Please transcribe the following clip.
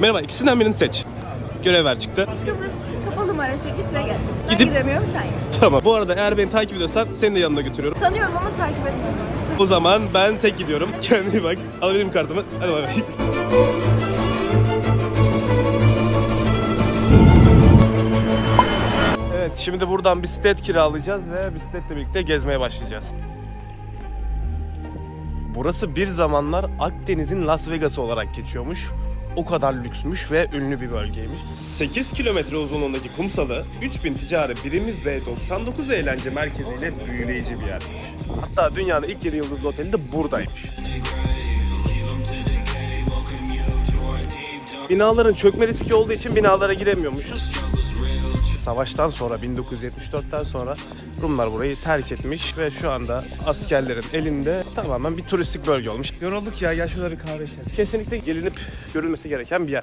Merhaba ikisinden birini seç. Görev ver çıktı. Kıbrıs kapalı Maraş'a git ve gel. Ben Gidip- gidemiyorum sen git. Tamam. Bu arada eğer beni takip ediyorsan seni de yanına götürüyorum. Tanıyorum ama takip etmiyorum. O zaman ben tek gidiyorum. Kendine iyi bak. Alabilirim kartımı. Hadi bay bay. Evet şimdi buradan bisiklet kiralayacağız ve bisikletle birlikte gezmeye başlayacağız. Burası bir zamanlar Akdeniz'in Las Vegas'ı olarak geçiyormuş. O kadar lüksmüş ve ünlü bir bölgeymiş. 8 kilometre uzunluğundaki kumsalı 3000 ticari birimi ve 99 eğlence merkeziyle büyüleyici bir yermiş. Hatta dünyanın ilk 7 yıldızlı oteli de buradaymış. Binaların çökme riski olduğu için binalara giremiyormuşuz. Savaştan sonra 1974'ten sonra Rumlar burayı terk etmiş ve şu anda askerlerin elinde tamamen bir turistik bölge olmuş. Yorulduk ya gel şurada kahve. Kesinlikle gelinip görülmesi gereken bir yer.